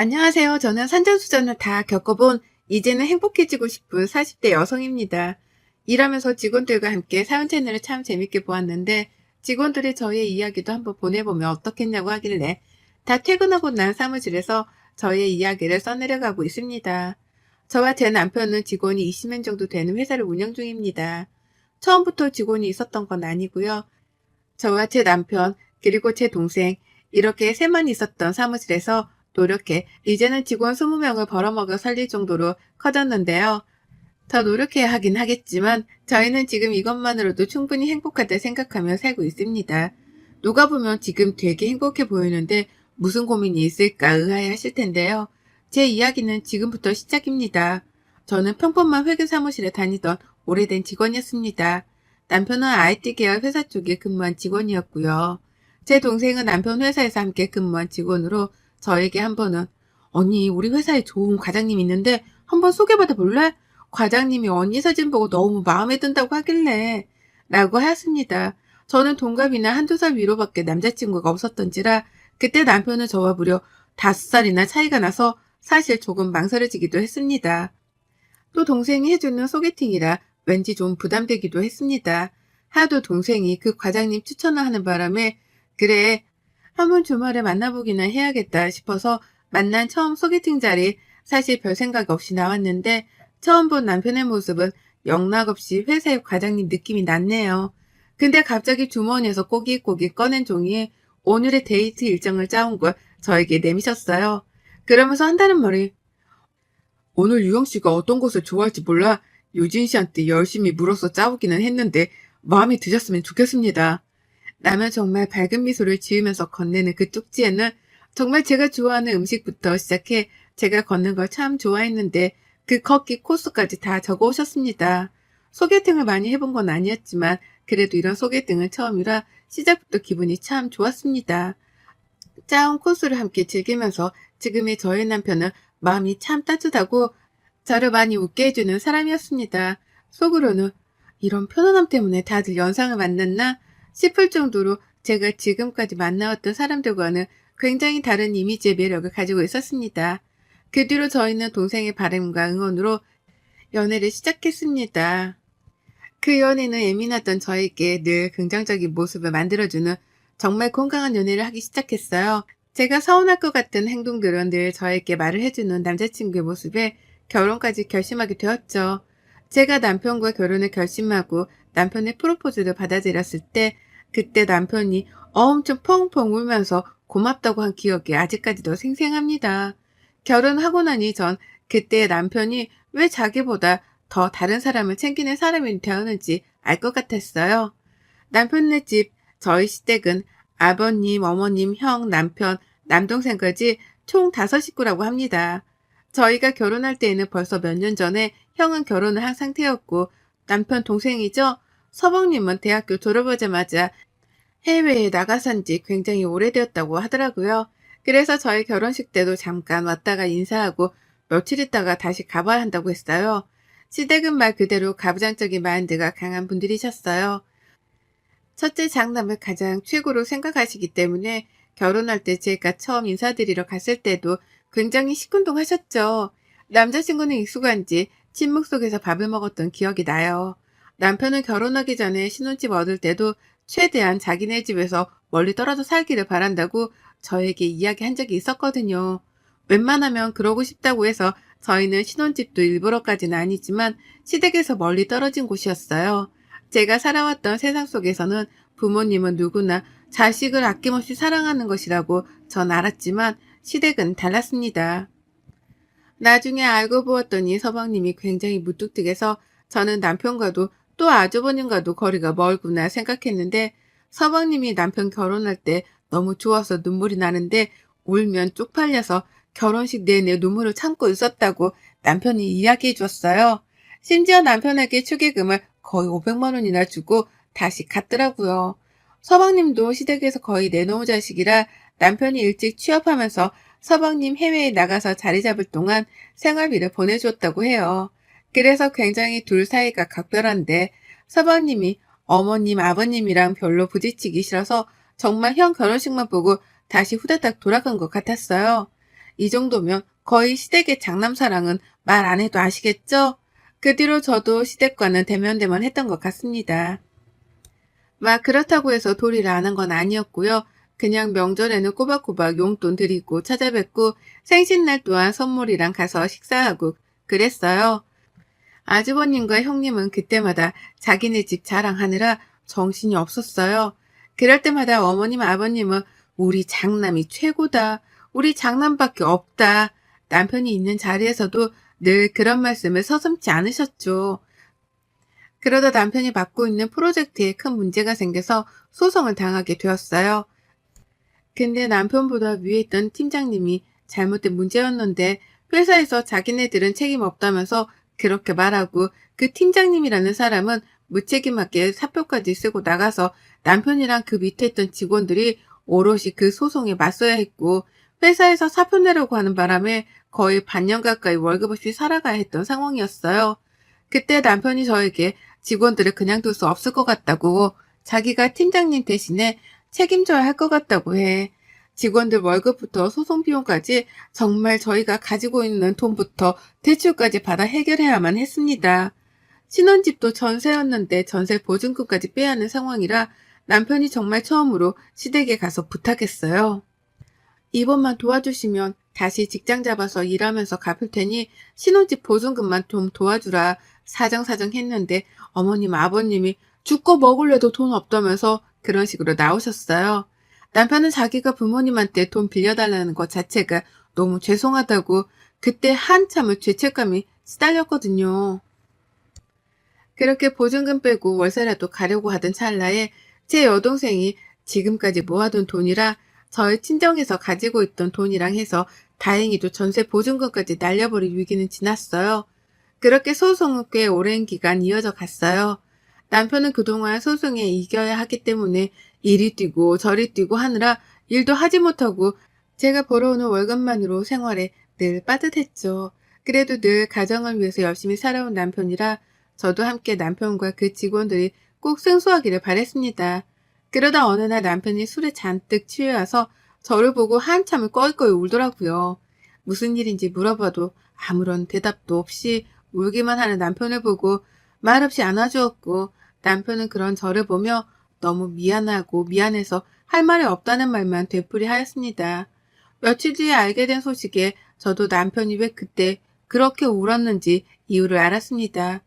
안녕하세요. 저는 산전수전을 다 겪어본 이제는 행복해지고 싶은 40대 여성입니다. 일하면서 직원들과 함께 사연 채널을 참 재밌게 보았는데 직원들이 저의 이야기도 한번 보내보면 어떻겠냐고 하길래 다 퇴근하고 난 사무실에서 저의 이야기를 써내려가고 있습니다. 저와 제 남편은 직원이 20명 정도 되는 회사를 운영 중입니다. 처음부터 직원이 있었던 건 아니고요. 저와 제 남편 그리고 제 동생 이렇게 셋만 있었던 사무실에서 노력해 이제는 직원 20명을 벌어먹여 살릴 정도로 커졌는데요. 더 노력해야 하긴 하겠지만 저희는 지금 이것만으로도 충분히 행복하다 생각하며 살고 있습니다. 누가 보면 지금 되게 행복해 보이는데 무슨 고민이 있을까 의아해 하실 텐데요. 제 이야기는 지금부터 시작입니다. 저는 평범한 회계 사무실에 다니던 오래된 직원이었습니다. 남편은 IT 계열 회사 쪽에 근무한 직원이었고요. 제 동생은 남편 회사에서 함께 근무한 직원으로 저에게 한 번은 언니 우리 회사에 좋은 과장님 있는데 한번 소개받아 볼래? 과장님이 언니 사진 보고 너무 마음에 든다고 하길래 라고 하였습니다. 저는 동갑이나 한두 살 위로밖에 남자친구가 없었던지라 그때 남편은 저와 무려 다섯 살이나 차이가 나서 사실 조금 망설여지기도 했습니다. 또 동생이 해주는 소개팅이라 왠지 좀 부담되기도 했습니다. 하도 동생이 그 과장님 추천을 하는 바람에 그래 한번 주말에 만나보기나 해야겠다 싶어서 만난 처음 소개팅 자리 사실 별 생각 없이 나왔는데 처음 본 남편의 모습은 영락없이 회사의 과장님 느낌이 났네요. 근데 갑자기 주머니에서 꼬깃꼬깃 꺼낸 종이에 오늘의 데이트 일정을 짜온 걸 저에게 내미셨어요. 그러면서 한다는 말이 오늘 유영 씨가 어떤 것을 좋아할지 몰라 유진 씨한테 열심히 물어서 짜오기는 했는데 마음에 드셨으면 좋겠습니다. 라면 정말 밝은 미소를 지으면서 건네는 그 쪽지에는 정말 제가 좋아하는 음식부터 시작해 제가 걷는 걸 참 좋아했는데 그 걷기 코스까지 다 적어 오셨습니다. 소개팅을 많이 해본 건 아니었지만 그래도 이런 소개팅은 처음이라 시작부터 기분이 참 좋았습니다. 짜온 코스를 함께 즐기면서 지금의 저의 남편은 마음이 참 따뜻하고 저를 많이 웃게 해주는 사람이었습니다. 속으로는 이런 편안함 때문에 다들 연상을 만났나 싶을 정도로 제가 지금까지 만나왔던 사람들과는 굉장히 다른 이미지의 매력을 가지고 있었습니다. 그 뒤로 저희는 동생의 바람과 응원으로 연애를 시작했습니다. 그 연애는 예민하던 저에게 늘 긍정적인 모습을 만들어주는 정말 건강한 연애를 하기 시작했어요. 제가 서운할 것 같은 행동들은 늘 저에게 말을 해주는 남자친구의 모습에 결혼까지 결심하게 되었죠. 제가 남편과 결혼을 결심하고 남편의 프로포즈를 받아들였을 때 그때 남편이 엄청 펑펑 울면서 고맙다고 한 기억이 아직까지도 생생합니다. 결혼하고 나니 전 그때 남편이 왜 자기보다 더 다른 사람을 챙기는 사람이 되었는지 알 것 같았어요. 남편네 집 저희 시댁은 아버님, 어머님, 형, 남편, 남동생까지 총 다섯 식구라고 합니다. 저희가 결혼할 때에는 벌써 몇 년 전에 형은 결혼을 한 상태였고 남편 동생이죠. 서방님은 대학교 졸업하자마자 해외에 나가 산 지 굉장히 오래되었다고 하더라고요. 그래서 저희 결혼식 때도 잠깐 왔다가 인사하고 며칠 있다가 다시 가봐야 한다고 했어요. 시댁은 말 그대로 가부장적인 마인드가 강한 분들이셨어요. 첫째 장남을 가장 최고로 생각하시기 때문에 결혼할 때 제가 처음 인사드리러 갔을 때도 굉장히 시큰둥하셨죠. 남자친구는 익숙한지 침묵 속에서 밥을 먹었던 기억이 나요. 남편은 결혼하기 전에 신혼집 얻을 때도 최대한 자기네 집에서 멀리 떨어져 살기를 바란다고 저에게 이야기한 적이 있었거든요. 웬만하면 그러고 싶다고 해서 저희는 신혼집도 일부러까지는 아니지만 시댁에서 멀리 떨어진 곳이었어요. 제가 살아왔던 세상 속에서는 부모님은 누구나 자식을 아낌없이 사랑하는 것이라고 전 알았지만 시댁은 달랐습니다. 나중에 알고 보았더니 서방님이 굉장히 무뚝뚝해서 저는 남편과도 또 아주버님과도 거리가 멀구나 생각했는데 서방님이 남편 결혼할 때 너무 좋아서 눈물이 나는데 울면 쪽팔려서 결혼식 내내 눈물을 참고 있었다고 남편이 이야기해 줬어요. 심지어 남편에게 축의금을 거의 500만 원이나 주고 다시 갔더라고요. 서방님도 시댁에서 거의 내놓은 자식이라 남편이 일찍 취업하면서 서방님 해외에 나가서 자리 잡을 동안 생활비를 보내줬다고 해요. 그래서 굉장히 둘 사이가 각별한데 서방님이 어머님, 아버님이랑 별로 부딪히기 싫어서 정말 형 결혼식만 보고 다시 후다닥 돌아간 것 같았어요. 이 정도면 거의 시댁의 장남사랑은 말 안 해도 아시겠죠? 그 뒤로 저도 시댁과는 대면대면 했던 것 같습니다. 막 그렇다고 해서 도리를 안한건 아니었고요. 그냥 명절에는 꼬박꼬박 용돈 드리고 찾아뵙고 생신날 또한 선물이랑 가서 식사하고 그랬어요. 아주버님과 형님은 그때마다 자기네 집 자랑하느라 정신이 없었어요. 그럴 때마다 어머님, 아버님은 우리 장남이 최고다. 우리 장남밖에 없다. 남편이 있는 자리에서도 늘 그런 말씀을 서슴지 않으셨죠. 그러다 남편이 맡고 있는 프로젝트에 큰 문제가 생겨서 소송을 당하게 되었어요. 근데 남편보다 위에 있던 팀장님이 잘못된 문제였는데 회사에서 자기네들은 책임 없다면서 그렇게 말하고 그 팀장님이라는 사람은 무책임하게 사표까지 쓰고 나가서 남편이랑 그 밑에 있던 직원들이 오롯이 그 소송에 맞서야 했고 회사에서 사표 내려고 하는 바람에 거의 반년 가까이 월급 없이 살아가야 했던 상황이었어요. 그때 남편이 저에게 직원들을 그냥 둘 수 없을 것 같다고 자기가 팀장님 대신에 책임져야 할 것 같다고 해. 직원들 월급부터 소송 비용까지 정말 저희가 가지고 있는 돈부터 대출까지 받아 해결해야만 했습니다. 신혼집도 전세였는데 전세 보증금까지 빼야 하는 상황이라 남편이 정말 처음으로 시댁에 가서 부탁했어요. 이번만 도와주시면 다시 직장 잡아서 일하면서 갚을 테니 신혼집 보증금만 좀 도와주라 사정사정 했는데 어머님 아버님이 죽고 먹을래도 돈 없다면서 그런 식으로 나오셨어요. 남편은 자기가 부모님한테 돈 빌려달라는 것 자체가 너무 죄송하다고 그때 한참을 죄책감이 시달렸거든요. 그렇게 보증금 빼고 월세라도 가려고 하던 찰나에 제 여동생이 지금까지 모아둔 돈이라 저의 친정에서 가지고 있던 돈이랑 해서 다행히도 전세 보증금까지 날려버릴 위기는 지났어요. 그렇게 소송은 꽤 오랜 기간 이어져 갔어요. 남편은 그동안 소송에 이겨야 하기 때문에 이리 뛰고 저리 뛰고 하느라 일도 하지 못하고 제가 벌어오는 월급만으로 생활에 늘 빠듯했죠. 그래도 늘 가정을 위해서 열심히 살아온 남편이라 저도 함께 남편과 그 직원들이 꼭 승소하기를 바랬습니다. 그러다 어느 날 남편이 술에 잔뜩 취해와서 저를 보고 한참을 껄껄 울더라고요. 무슨 일인지 물어봐도 아무런 대답도 없이 울기만 하는 남편을 보고 말없이 안아주었고 남편은 그런 저를 보며 너무 미안하고 미안해서 할 말이 없다는 말만 되풀이하였습니다. 며칠 뒤에 알게 된 소식에 저도 남편이 왜 그때 그렇게 울었는지 이유를 알았습니다.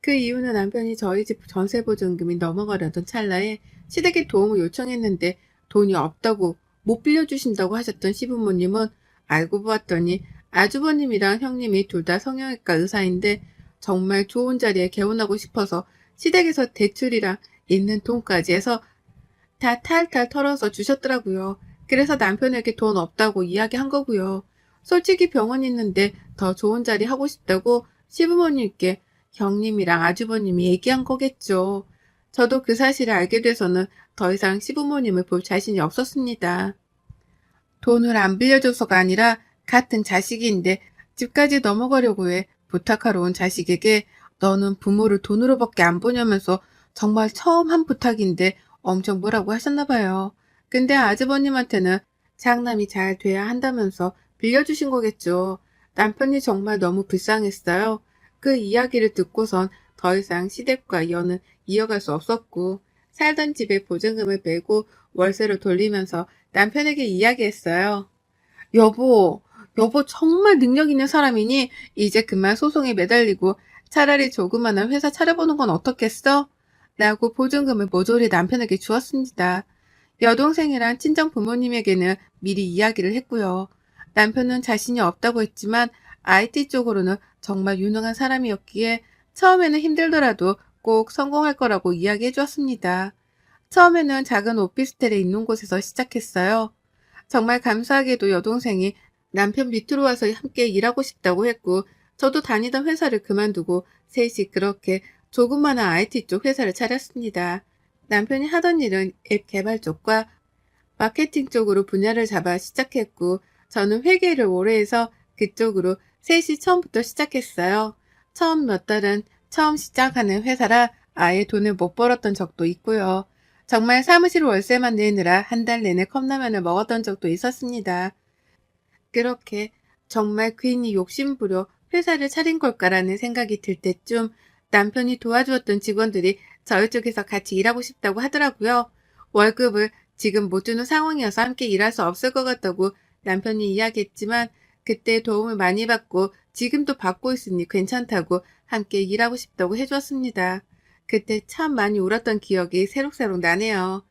그 이유는 남편이 저희 집 전세보증금이 넘어가려던 찰나에 시댁에 도움을 요청했는데 돈이 없다고 못 빌려주신다고 하셨던 시부모님은 알고 보았더니 아주버님이랑 형님이 둘 다 성형외과 의사인데 정말 좋은 자리에 개원하고 싶어서 시댁에서 대출이랑 있는 돈까지 해서 다 탈탈 털어서 주셨더라고요. 그래서 남편에게 돈 없다고 이야기한 거고요. 솔직히 병원 있는데 더 좋은 자리 하고 싶다고 시부모님께 형님이랑 아주버님이 얘기한 거겠죠. 저도 그 사실을 알게 돼서는 더 이상 시부모님을 볼 자신이 없었습니다. 돈을 안 빌려줘서가 아니라 같은 자식인데 집까지 넘어가려고 해 부탁하러 온 자식에게 너는 부모를 돈으로밖에 안 보냐면서 정말 처음 한 부탁인데 엄청 뭐라고 하셨나 봐요. 근데 아주버님한테는 장남이 잘 돼야 한다면서 빌려주신 거겠죠. 남편이 정말 너무 불쌍했어요. 그 이야기를 듣고선 더 이상 시댁과 연은 이어갈 수 없었고 살던 집에 보증금을 빼고 월세로 돌리면서 남편에게 이야기했어요. 여보, 여보 정말 능력 있는 사람이니 이제 그만 소송에 매달리고 차라리 조그마한 회사 차려보는 건 어떻겠어? 라고 보증금을 모조리 남편에게 주었습니다. 여동생이랑 친정 부모님에게는 미리 이야기를 했고요. 남편은 자신이 없다고 했지만 IT 쪽으로는 정말 유능한 사람이었기에 처음에는 힘들더라도 꼭 성공할 거라고 이야기해 주었습니다. 처음에는 작은 오피스텔에 있는 곳에서 시작했어요. 정말 감사하게도 여동생이 남편 밑으로 와서 함께 일하고 싶다고 했고, 저도 다니던 회사를 그만두고 셋이 그렇게 조그마한 IT 쪽 회사를 차렸습니다. 남편이 하던 일은 앱 개발 쪽과 마케팅 쪽으로 분야를 잡아 시작했고, 저는 회계를 오래 해서 그쪽으로 셋이 처음부터 시작했어요. 처음 몇 달은 처음 시작하는 회사라 아예 돈을 못 벌었던 적도 있고요. 정말 사무실 월세만 내느라 한 달 내내 컵라면을 먹었던 적도 있었습니다. 그렇게 정말 괜히 욕심부려 회사를 차린 걸까라는 생각이 들 때쯤 남편이 도와주었던 직원들이 저희 쪽에서 같이 일하고 싶다고 하더라고요. 월급을 지금 못 주는 상황이어서 함께 일할 수 없을 것 같다고 남편이 이야기했지만 그때 도움을 많이 받고 지금도 받고 있으니 괜찮다고 함께 일하고 싶다고 해주었습니다. 그때 참 많이 울었던 기억이 새록새록 나네요.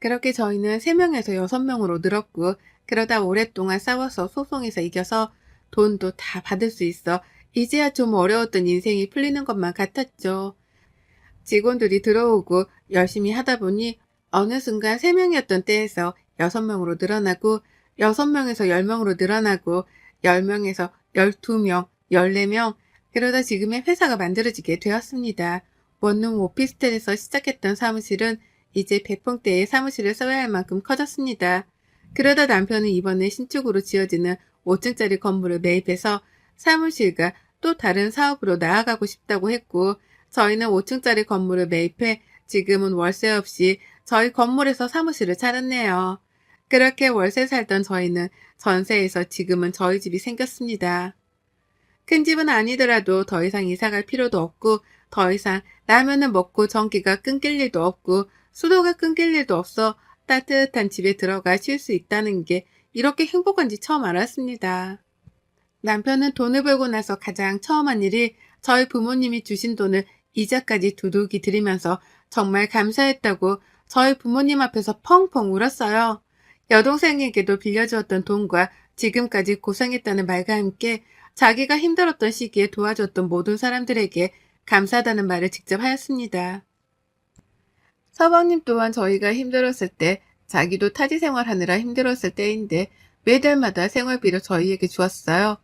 그렇게 저희는 3명에서 6명으로 늘었고 그러다 오랫동안 싸워서 소송에서 이겨서 돈도 다 받을 수 있어 이제야 좀 어려웠던 인생이 풀리는 것만 같았죠. 직원들이 들어오고 열심히 하다 보니 어느 순간 3명이었던 때에서 6명으로 늘어나고 6명에서 10명으로 늘어나고 10명에서 12명, 14명 그러다 지금의 회사가 만들어지게 되었습니다. 원룸 오피스텔에서 시작했던 사무실은 이제 백평대의 사무실을 써야 할 만큼 커졌습니다. 그러다 남편은 이번에 신축으로 지어지는 5층짜리 건물을 매입해서 사무실과 또 다른 사업으로 나아가고 싶다고 했고 저희는 5층짜리 건물을 매입해 지금은 월세 없이 저희 건물에서 사무실을 차렸네요. 그렇게 월세 살던 저희는 전세에서 지금은 저희 집이 생겼습니다. 큰 집은 아니더라도 더 이상 이사 갈 필요도 없고 더 이상 라면을 먹고 전기가 끊길 일도 없고 수도가 끊길 일도 없어 따뜻한 집에 들어가 쉴 수 있다는 게 이렇게 행복한지 처음 알았습니다. 남편은 돈을 벌고 나서 가장 처음 한 일이 저희 부모님이 주신 돈을 이자까지 두둑이 드리면서 정말 감사했다고 저희 부모님 앞에서 펑펑 울었어요. 여동생에게도 빌려주었던 돈과 지금까지 고생했다는 말과 함께 자기가 힘들었던 시기에 도와줬던 모든 사람들에게 감사하다는 말을 직접 하였습니다. 서방님 또한 저희가 힘들었을 때 자기도 타지 생활하느라 힘들었을 때인데 매달마다 생활비를 저희에게 주었어요.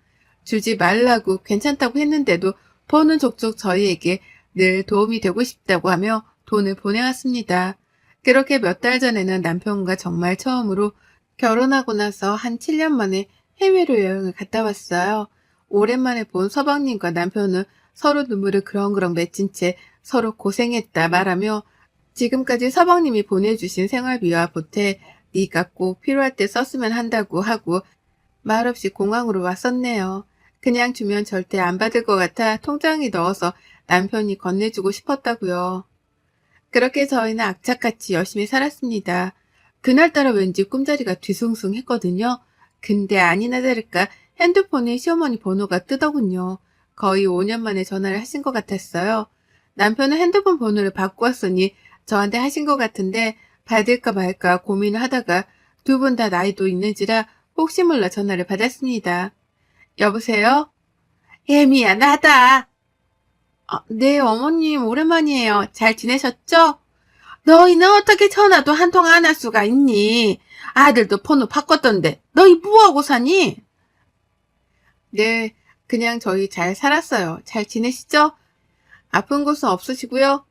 주지 말라고 괜찮다고 했는데도 버는 족족 저희에게 늘 도움이 되고 싶다고 하며 돈을 보내왔습니다. 그렇게 몇 달 전에는 남편과 정말 처음으로 결혼하고 나서 한 7년 만에 해외로 여행을 갔다 왔어요. 오랜만에 본 서방님과 남편은 서로 눈물을 그렁그렁 맺힌 채 서로 고생했다 말하며 지금까지 서방님이 보내주신 생활비와 보태 네가 꼭 필요할 때 썼으면 한다고 하고 말없이 공항으로 왔었네요. 그냥 주면 절대 안 받을 것 같아 통장에 넣어서 남편이 건네주고 싶었다고요. 그렇게 저희는 악착같이 열심히 살았습니다. 그날따라 왠지 꿈자리가 뒤숭숭했거든요. 근데 아니나 다를까 핸드폰에 시어머니 번호가 뜨더군요. 거의 5년 만에 전화를 하신 것 같았어요. 남편은 핸드폰 번호를 바꾸었으니 저한테 하신 것 같은데 받을까 말까 고민을 하다가 두 분 다 나이도 있는지라 혹시 몰라 전화를 받았습니다. 여보세요? 예, 미안하다. 아, 네, 어머님, 오랜만이에요. 잘 지내셨죠? 너희는 어떻게 전화도 한 통 안 할 수가 있니? 아들도 번호 바꿨던데, 너희 뭐하고 사니? 네, 그냥 저희 잘 살았어요. 잘 지내시죠? 아픈 곳은 없으시고요.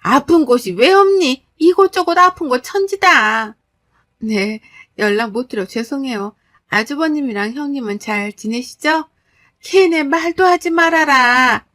아픈 곳이 왜 없니? 이곳저곳 아픈 곳 천지다. 네, 연락 못 드려 죄송해요. 아주버님이랑 형님은 잘 지내시죠? 걔네 말도 하지 말아라.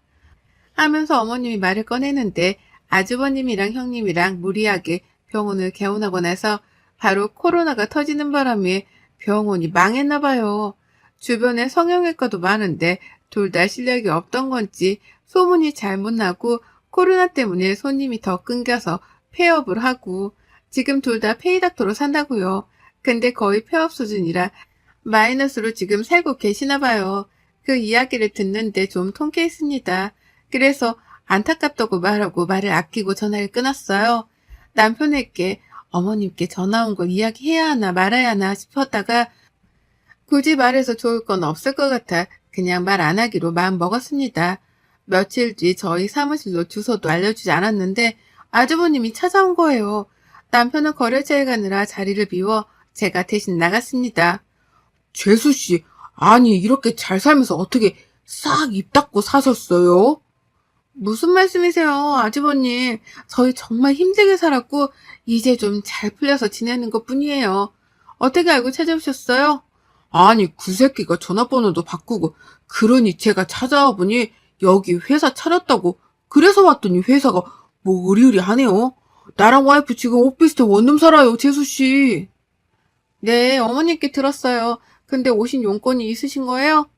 하면서 어머님이 말을 꺼내는데 아주버님이랑 형님이랑 무리하게 병원을 개원하고 나서 바로 코로나가 터지는 바람에 병원이 망했나 봐요. 주변에 성형외과도 많은데 둘 다 실력이 없던 건지 소문이 잘못 나고 코로나 때문에 손님이 더 끊겨서 폐업을 하고 지금 둘 다 페이닥터로 산다고요. 근데 거의 폐업 수준이라 마이너스로 지금 살고 계시나 봐요. 그 이야기를 듣는데 좀 통쾌했습니다. 그래서 안타깝다고 말하고 말을 아끼고 전화를 끊었어요. 남편에게 어머님께 전화 온 걸 이야기해야 하나 말아야 하나 싶었다가 굳이 말해서 좋을 건 없을 것 같아 그냥 말 안 하기로 마음 먹었습니다. 며칠 뒤 저희 사무실로 주소도 알려주지 않았는데 아주버님이 찾아온 거예요. 남편은 거래처에 가느라 자리를 비워 제가 대신 나갔습니다. 재수 씨, 아니 이렇게 잘 살면서 어떻게 싹 입 닫고 사셨어요? 무슨 말씀이세요, 아주버님. 저희 정말 힘들게 살았고, 이제 좀 잘 풀려서 지내는 것 뿐이에요. 어떻게 알고 찾아오셨어요? 아니 그 새끼가 전화번호도 바꾸고 그러니 제가 찾아와 보니 여기 회사 차렸다고 그래서 왔더니 회사가 뭐 으리으리하네요. 나랑 와이프 지금 오피스텔 원룸 살아요, 재수 씨. 네, 어머님께 들었어요. 근데 오신 용건이 있으신 거예요?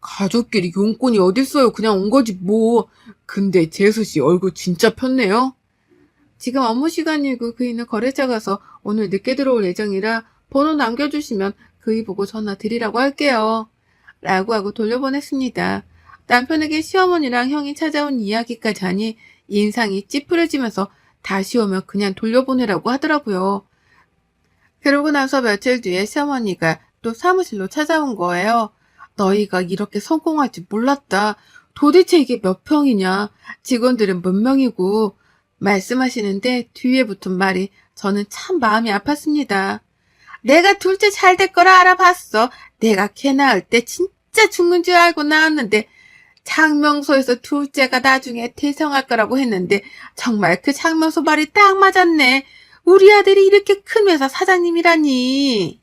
가족끼리 용건이 어딨어요. 그냥 온 거지 뭐. 근데 재수 씨 얼굴 진짜 폈네요. 지금 업무 시간이고 그이는 거래처 가서 오늘 늦게 들어올 예정이라 번호 남겨주시면 그이 보고 전화 드리라고 할게요. 라고 하고 돌려보냈습니다. 남편에게 시어머니랑 형이 찾아온 이야기까지 하니 인상이 찌푸려지면서 다시 오면 그냥 돌려보내라고 하더라고요. 그러고 나서 며칠 뒤에 시어머니가 또 사무실로 찾아온 거예요. 너희가 이렇게 성공할 줄 몰랐다. 도대체 이게 몇 평이냐? 직원들은 몇 명이고 말씀하시는데 뒤에 붙은 말이 저는 참 마음이 아팠습니다. 내가 둘째 잘 될 거라 알아봤어. 내가 걔 낳을 때 진짜 죽는 줄 알고 낳았는데 장명소에서 둘째가 나중에 태성할 거라고 했는데 정말 그 장명소 말이 딱 맞았네. 우리 아들이 이렇게 큰 회사 사장님이라니.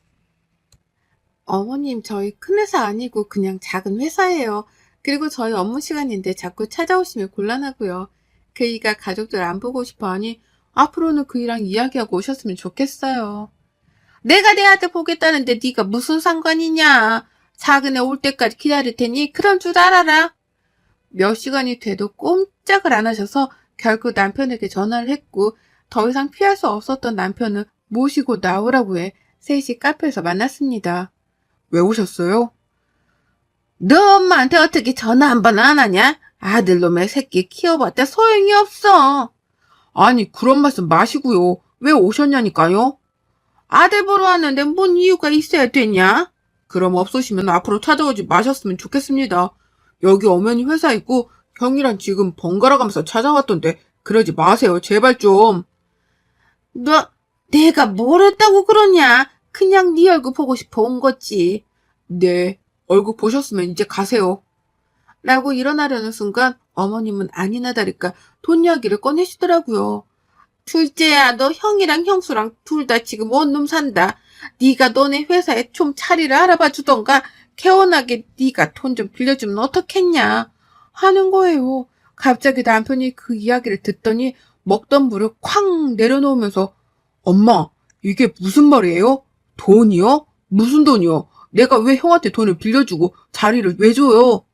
어머님, 저희 큰 회사 아니고 그냥 작은 회사예요. 그리고 저희 업무 시간인데 자꾸 찾아오시면 곤란하고요. 그이가 가족들 안 보고 싶어 하니 앞으로는 그이랑 이야기하고 오셨으면 좋겠어요. 내가 내 아들 보겠다는데 네가 무슨 상관이냐. 작은 애 올 때까지 기다릴 테니 그런 줄 알아라. 몇 시간이 돼도 꼼짝을 안 하셔서 결국 남편에게 전화를 했고 더 이상 피할 수 없었던 남편은 모시고 나오라고 해 셋이 카페에서 만났습니다. 왜 오셨어요? 너 엄마한테 어떻게 전화 한 번 안 하냐? 아들놈의 새끼 키워봤자 소용이 없어. 아니 그런 말씀 마시고요. 왜 오셨냐니까요? 아들 보러 왔는데 뭔 이유가 있어야 되냐? 그럼 없으시면 앞으로 찾아오지 마셨으면 좋겠습니다. 여기 어머니 회사 있고 형이랑 지금 번갈아 가면서 찾아왔던데 그러지 마세요. 제발 좀. 너 내가 뭘 했다고 그러냐? 그냥 네 얼굴 보고 싶어 온 거지. 네. 얼굴 보셨으면 이제 가세요. 라고 일어나려는 순간 어머님은 아니나 다를까 돈 이야기를 꺼내시더라고요. 둘째야 너 형이랑 형수랑 둘 다 지금 원룸 산다. 네가 너네 회사에 좀 자리를 알아봐 주던가 개원하게 네가 돈 좀 빌려주면 어떻겠냐 하는 거예요. 갑자기 남편이 그 이야기를 듣더니 먹던 물을 쾅 내려놓으면서 엄마, 이게 무슨 말이에요? 돈이요? 무슨 돈이요? 내가 왜 형한테 돈을 빌려주고 자리를 왜 줘요?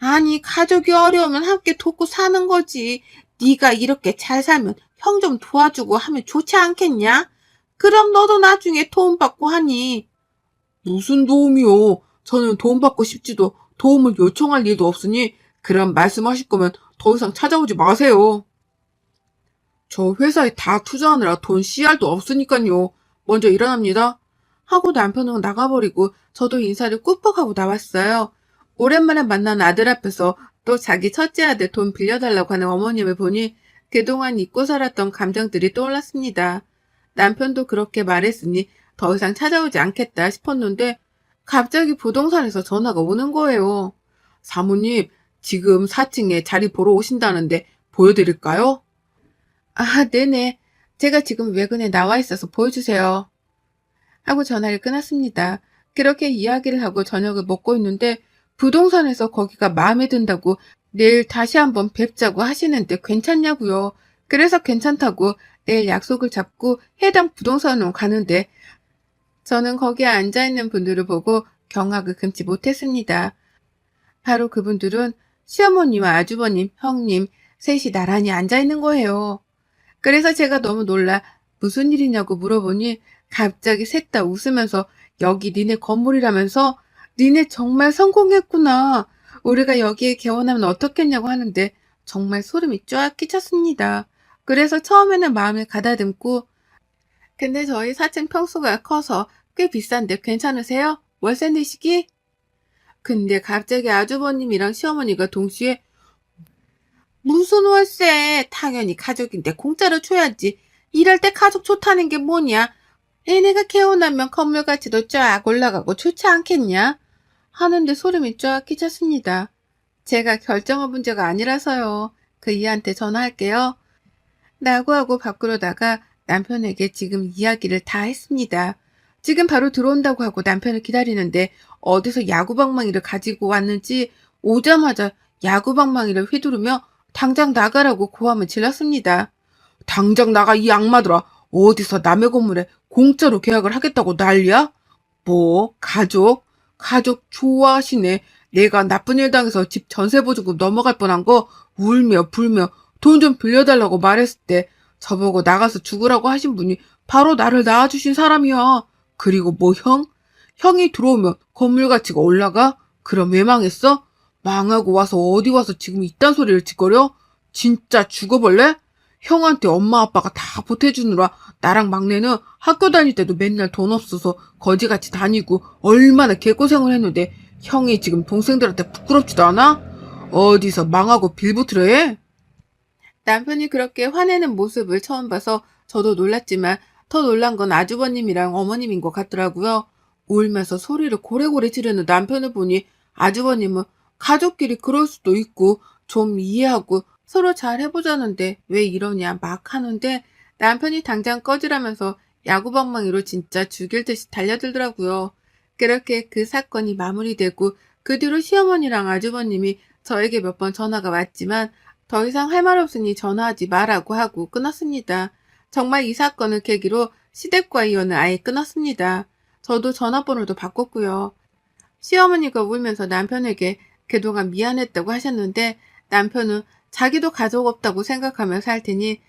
아니 가족이 어려우면 함께 돕고 사는 거지. 네가 이렇게 잘 살면 형 좀 도와주고 하면 좋지 않겠냐? 그럼 너도 나중에 도움 받고 하니. 무슨 도움이요? 저는 도움 받고 싶지도 도움을 요청할 일도 없으니 그런 말씀하실 거면 더 이상 찾아오지 마세요. 저 회사에 다 투자하느라 돈 씨알도 없으니까요. 먼저 일어납니다. 하고 남편은 나가버리고 저도 인사를 꾹꾹 하고 나왔어요. 오랜만에 만난 아들 앞에서 또 자기 첫째 아들 돈 빌려달라고 하는 어머님을 보니 그동안 잊고 살았던 감정들이 떠올랐습니다. 남편도 그렇게 말했으니 더 이상 찾아오지 않겠다 싶었는데 갑자기 부동산에서 전화가 오는 거예요. 사모님, 지금 4층에 자리 보러 오신다는데 보여드릴까요? 아, 네네. 제가 지금 외근에 나와 있어서 보여주세요. 하고 전화를 끊었습니다. 그렇게 이야기를 하고 저녁을 먹고 있는데 부동산에서 거기가 마음에 든다고 내일 다시 한번 뵙자고 하시는데 괜찮냐고요. 그래서 괜찮다고 내일 약속을 잡고 해당 부동산으로 가는데 저는 거기에 앉아있는 분들을 보고 경악을 금치 못했습니다. 바로 그분들은 시어머니와 아주버님, 형님, 셋이 나란히 앉아있는 거예요. 그래서 제가 너무 놀라 무슨 일이냐고 물어보니 갑자기 셋 다 웃으면서 여기 니네 건물이라면서 니네 정말 성공했구나. 우리가 여기에 개원하면 어떻겠냐고 하는데 정말 소름이 쫙 끼쳤습니다. 그래서 처음에는 마음을 가다듬고 근데 저희 4층 평수가 커서 꽤 비싼데 괜찮으세요? 월세 내시기? 근데 갑자기 아주버님이랑 시어머니가 동시에 무슨 월세? 당연히 가족인데 공짜로 줘야지. 이럴 때 가족 좋다는 게 뭐냐? 얘네가 개원하면 건물 가치도 쫙 올라가고 좋지 않겠냐? 하는데 소름이 쫙 끼쳤습니다. 제가 결정한 문제가 아니라서요. 그 이한테 전화할게요. 라고 하고 밖으로 나가 남편에게 지금 이야기를 다 했습니다. 지금 바로 들어온다고 하고 남편을 기다리는데 어디서 야구방망이를 가지고 왔는지 오자마자 야구방망이를 휘두르며 당장 나가라고 고함을 질렀습니다. 당장 나가 이 악마들아. 어디서 남의 건물에 공짜로 계약을 하겠다고 난리야? 뭐, 가족? 가족 좋아하시네. 내가 나쁜 일 당해서 집 전세보증금 넘어갈 뻔한 거 울며 불며 돈 좀 빌려달라고 말했을 때 저보고 나가서 죽으라고 하신 분이 바로 나를 낳아주신 사람이야. 그리고 뭐 형? 형이 들어오면 건물 가치가 올라가? 그럼 왜 망했어? 망하고 와서 어디 와서 지금 이딴 소리를 짓거려? 진짜 죽어볼래? 형한테 엄마 아빠가 다 보태주느라 나랑 막내는 학교 다닐 때도 맨날 돈 없어서 거지같이 다니고 얼마나 개고생을 했는데 형이 지금 동생들한테 부끄럽지도 않아? 어디서 망하고 빌붙으려 해? 남편이 그렇게 화내는 모습을 처음 봐서 저도 놀랐지만 더 놀란 건 아주버님이랑 어머님인 것 같더라고요. 울면서 소리를 고래고래 지르는 남편을 보니 아주버님은 가족끼리 그럴 수도 있고 좀 이해하고 서로 잘 해보자는데 왜 이러냐 막 하는데 남편이 당장 꺼지라면서 야구방망이로 진짜 죽일 듯이 달려들더라고요. 그렇게 그 사건이 마무리되고 그 뒤로 시어머니랑 아주버님이 저에게 몇 번 전화가 왔지만 더 이상 할 말 없으니 전화하지 말라고 하고 끊었습니다. 정말 이 사건을 계기로 시댁과 이혼을 아예 끊었습니다. 저도 전화번호도 바꿨고요. 시어머니가 울면서 남편에게 그동안 미안했다고 하셨는데 남편은 자기도 가족 없다고 생각하며 살 테니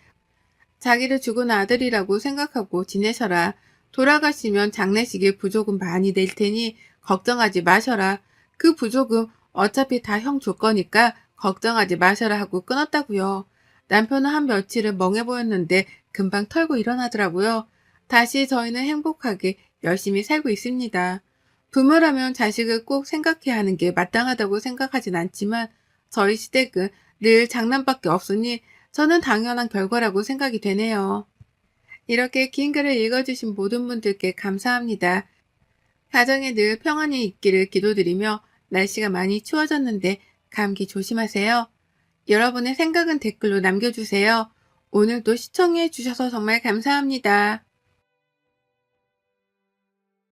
자기를 죽은 아들이라고 생각하고 지내셔라. 돌아가시면 장례식에 부조금 많이 낼 테니 걱정하지 마셔라. 그 부조금 어차피 다 형 줄 거니까 걱정하지 마셔라 하고 끊었다고요. 남편은 한 며칠을 멍해 보였는데 금방 털고 일어나더라고요. 다시 저희는 행복하게 열심히 살고 있습니다. 부모라면 자식을 꼭 생각해야 하는 게 마땅하다고 생각하진 않지만 저희 시댁은 늘 장난밖에 없으니 저는 당연한 결과라고 생각이 되네요. 이렇게 긴 글을 읽어주신 모든 분들께 감사합니다. 가정에 늘 평안이 있기를 기도드리며 날씨가 많이 추워졌는데 감기 조심하세요. 여러분의 생각은 댓글로 남겨주세요. 오늘도 시청해 주셔서 정말 감사합니다.